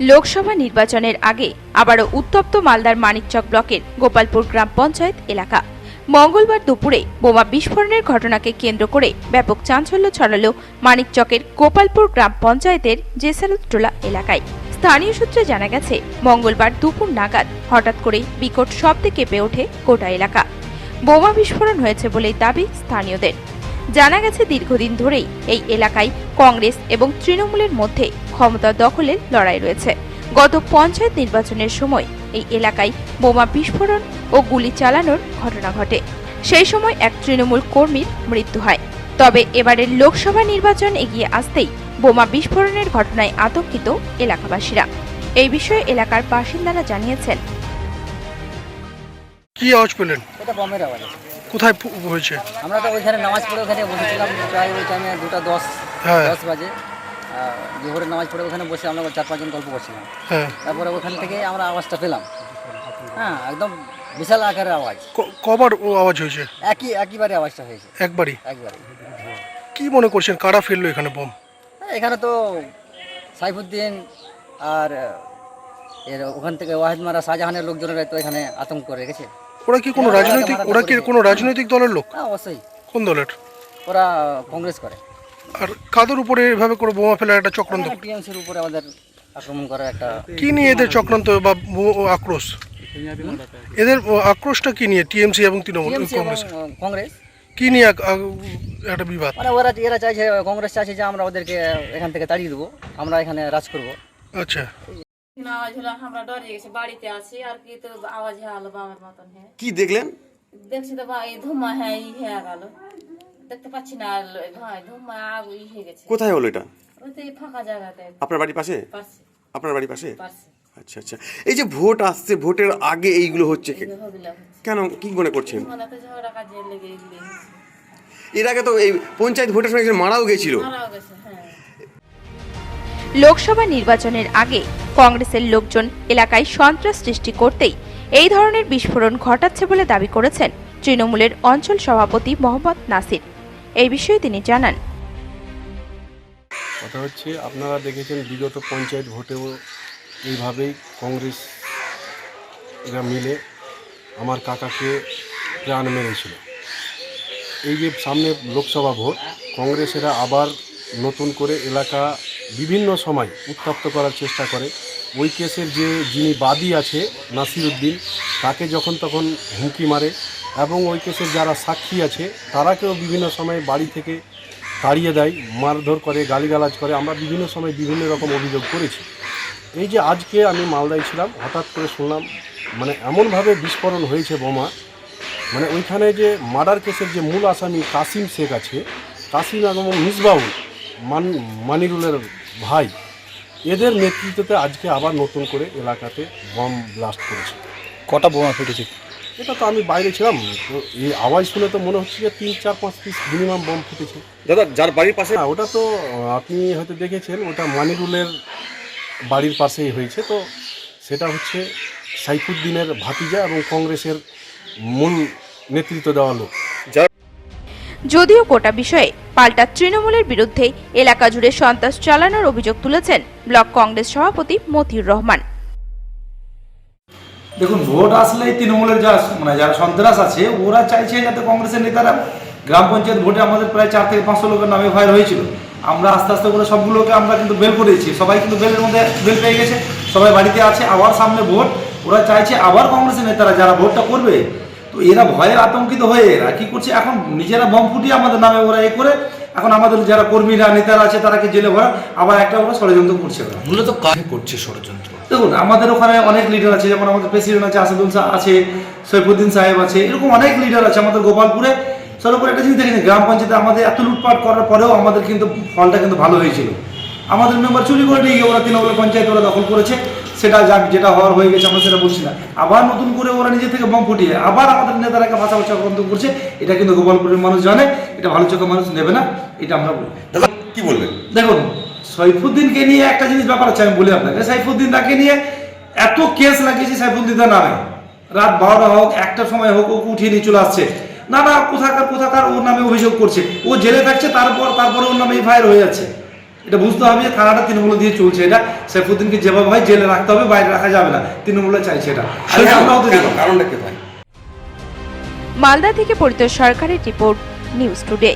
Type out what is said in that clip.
লোকসভা নির্বাচনের আগে আবারও উত্তপ্ত মালদার মানিকচক ব্লকের গোপালপুর গ্রাম পঞ্চায়েত এলাকা। মঙ্গলবার দুপুরে বোমা বিস্ফোরণের ঘটনাকে কেন্দ্র করে ব্যাপক চাঞ্চল্য ছড়ালো মানিকচকের গোপালপুর গ্রাম পঞ্চায়েতের জেসারুদ্দোলা এলাকায়। স্থানীয় সূত্রে জানা গেছে, মঙ্গলবার দুপুর নাগাদ হঠাৎ করে বিকট শব্দে কেঁপে ওঠে গোটা এলাকা। বোমা বিস্ফোরণ হয়েছে বলেই দাবি স্থানীয়দের। জানা গেছে, দীর্ঘদিন ধরেই এই এলাকায় কংগ্রেস এবং তৃণমূলের মধ্যে ক্ষমতা দখলের লড়াই রয়েছে। গত পঞ্চায়েত নির্বাচনের সময় এই এলাকায় বোমা বিস্ফোরণ ও গুলি চালানোর ঘটনা ঘটে। সেই সময় এক তৃণমূল কর্মীর মৃত্যু হয়। তবে এবারের লোকসভা নির্বাচন এগিয়ে আসতেই বোমা বিস্ফোরণের ঘটনায় আতঙ্কিত এলাকাবাসীরা। এই বিষয়ে এলাকার বাসিন্দারা জানিয়েছেন। কি আওয়াজ পেলেন? এটা বমের আওয়াজ। কোথায় হয়েছে? আমরা তো ওইখানে নামাজ পড়ে ওখানে বসেছিলাম প্রায় ওই টাইমে দুটা দশ হ্যাঁ। দশ বাজে। জোহরের নামাজ পড়ে ওখানে বসে আমরা চার পাঁচজন গল্প করছিলাম। হ্যাঁ। তারপরে ওখান থেকে আমরা আওয়াজটা পেলাম। হ্যাঁ একদম বিশাল আকারের আওয়াজ। কবার ও আওয়াজ হয়েছে? একই একইবারে আওয়াজটা হয়েছে। একবারই? একবারে কি মনে করছেন কারা ফেলল এখানে বোম? এখানে তো সাইফুদ্দিন আর এর ওখান থেকে ওয়াহিদ মারা শাহজাহানের লোকজনেরা তো এখানে আতঙ্ক করে রেখেছে। ওরা কি কোনো রাজনৈতিক ওরা কি কোনো রাজনৈতিক দলের লোক? হ্যাঁ অবশ্যই। কোন দলের? ওরা কংগ্রেস করে। আর কাদের উপরে এভাবে করে বোমা ফেলার একটা চক্রান্ত? টিএমসির উপরে আমাদের আক্রমণ করার একটা কি নিয়ে এদের চক্রান্ত বা আক্রোশ? এদের আক্রোশটা কি নিয়ে টিএমসি এবং তৃণমূল কংগ্রেস? কংগ্রেস। কি নিয়ে একটা বিবাদ? মানে ওরা এরা চাইছে কংগ্রেস চাইছে যে আমরা ওদেরকে এখান থেকে তাড়িয়ে দেবো আমরা এখানে রাজ করব। আচ্ছা। আওয়াজ হলো আমরা ডরে গেছি বাড়িতে আছি আর কি তো আওয়াজ হলো বাবার মতন হ্যাঁ। কি দেখলেন? দেখছি তো বা এই ধুমা হ্যাঁ ই হয়ে গেল। দেখতে পাচ্ছি না আর হ্যাঁ ধুমা আগ হয়ে গেছে। কোথায় হলো এটা? ওই ফাঁকা জায়গাতে। আপনার বাড়ির পাশে? পারছে আপনার বাড়ির পাশে? পারছে আচ্ছা আচ্ছা। এই যে ভোট আসছে ভোটের আগে এইগুলো হচ্ছে কেন কি মনে করছেন? মানে তো ঝগড়া কাজে লেগে এগুলি এর আগে তো এই পঞ্চায়েত ভোটের সময় একজন মারাও গেছিল। মারাও গেছে হ্যাঁ। লোকসভা নির্বাচনের আগে কংগ্রেসের লোকজন এলাকায় সন্ত্রাস সৃষ্টি করতেই এই ধরনের বিস্ফোরণ ঘটাচ্ছে বলে দাবি করেছেন তৃণমূলের অঞ্চল সভাপতি মোহাম্মদ নাসির। এই বিষয়ে তিনি জানান। কথা হচ্ছে, আপনারা দেখেছেন বিগত পঞ্চায়েত ভোটেও এইভাবেই কংগ্রেসরা মিলে আমার কাকাকে প্রাণ মেরেছিল। এই যে সামনে লোকসভা ভোট, কংগ্রেসেরা আবার নতুন করে এলাকা বিভিন্ন সময় উত্তপ্ত করার চেষ্টা করে। ওই কেসের যে যিনি বাদী আছে, নাসিরুদ্দিন, তাকে যখন তখন হুমকি মারে এবং ওই কেসের যারা সাক্ষী আছে, তারাকেও বিভিন্ন সময় বাড়ি থেকে তাড়িয়ে দেয়, মারধর করে, গালিগালাজ করে। আমরা বিভিন্ন সময় বিভিন্ন রকম অভিযোগ করেছি। এই যে আজকে আমি মালদায় ছিলাম, হঠাৎ করে শুনলাম মানে এমনভাবে বিস্ফোরণ হয়েছে বোমা। মানে ওইখানে যে মার্ডার কেসের যে মূল আসামি কাসিম শেখ আছে, কাসিম এবং মিসবাউল মান, মানিরুলের ভাই, এদের নেতৃত্বে আজকে আবার নতুন করে এলাকাতে বম ব্লাস্ট করেছে। কটা বোমা ফেটেছে? এটা তো আমি বাইরে ছিলাম। তো এই আওয়াজ শুনে তো মনে হচ্ছে যে তিন চার পাঁচ পিস মিনিমাম বম ফুটেছে। দাদা যার বাড়ির পাশে হ্যাঁ ওটা তো আপনি হয়তো দেখেছেন ওটা মানিরুলের বাড়ির পাশেই হয়েছে। তো সেটা হচ্ছে সাইফুদ্দিনের ভাতিজা এবং কংগ্রেসের মূল নেতৃত্ব দেওয়া লোক। যদিও গোটা বিষয়ে পাল্টা তৃণমূলের বিরুদ্ধে এলাকা জুড়ে সন্ত্রাস চালানোর অভিযোগ তুলেছেন ব্লক কংগ্রেস সভাপতি মতিউর রহমান। দেখুন, ভোট আসলেই তৃণমূলের যা মানে যারা সন্ত্রাস আছে, ওরা চাইছে যাতে কংগ্রেসের নেতারা গ্রাম পঞ্চায়েত ভোটে আমাদের প্রায় চার থেকে পাঁচশো লোকের নামে ফায়ার হয়েছিল। আমরা আস্তে আস্তে করে সবগুলোকে আমরা কিন্তু বেল করেছি সবাই কিন্তু বেলের মধ্যে বেল পেয়ে গেছে। সবাই বাড়িতে আছে, আবার সামনে ভোট। ওরা চাইছে আবার কংগ্রেসের নেতারা যারা ভোটটা করবে, তো এরা ভয়ে আতঙ্কিত হয়ে এরা কি করছে? এখন নিজেরা বম ফুটিয়ে আমাদের নামে ওরা এ করে, এখন আমাদের যারা কর্মীরা, নেতারা আছে তারাকে জেলে ভরা? আবার একটা ওরা ষড়যন্ত্র করছে ওরা। মূলত কাকে করছে ষড়যন্ত্র? দেখুন আমাদের ওখানে অনেক লিডার আছে যেমন আমাদের প্রেসিডেন্ট আছে আসাদুল শাহ আছে সৈফুদ্দিন সাহেব আছে এরকম অনেক লিডার আছে আমাদের গোপালপুরে। সর্বোপরি একটা জিনিস দেখেছি গ্রাম পঞ্চায়েতে আমাদের এত লুটপাট করার পরেও আমাদের কিন্তু ফলটা কিন্তু ভালো হয়েছিল। আমাদের মেম্বার চুরি করে নিয়ে গিয়ে ওরা তৃণমূল পঞ্চায়েত ওরা দখল করেছে সেটা যাক যেটা হওয়ার হয়ে গেছে আমরা সেটা বলছি না। আবার নতুন করে ওরা নিজে থেকে বম ফুটিয়ে আবার আমাদের নেতারাকে ভাষা চক্রান্ত করছে এটা কিন্তু গোপালপুরের মানুষ জানে এটা ভালো চোখে মানুষ নেবে না এটা আমরা বলি। কি বলবেন দেখুন সাইফুদ্দিনকে নিয়ে একটা জিনিস ব্যাপার আছে আমি বলি আপনাকে সাইফুদ্দিন তাকে নিয়ে এত কেস লাগিয়েছে সাইফুদ্দিনের নামে। রাত বারোটা হোক একটা সময় হোক ওকে উঠিয়ে নিয়ে চলে আসছে। না না কোথাকার কোথাকার ওর নামে অভিযোগ করছে। ও জেলে থাকছে তারপর তারপরে ওর নামে এফআইআর হয়ে যাচ্ছে। এটা বুঝতে হবে যে থানাটা তৃণমূল দিয়ে চলছে এটা। সাইফুদ্দিনকে যেভাবে হয় জেলে রাখতে হবে বাইরে রাখা যাবে না। তৃণমূলে চাইছে এটা। কারণটা কি ভাই? মালদা থেকে পরিত সরকারের রিপোর্ট নিউজ টুডে।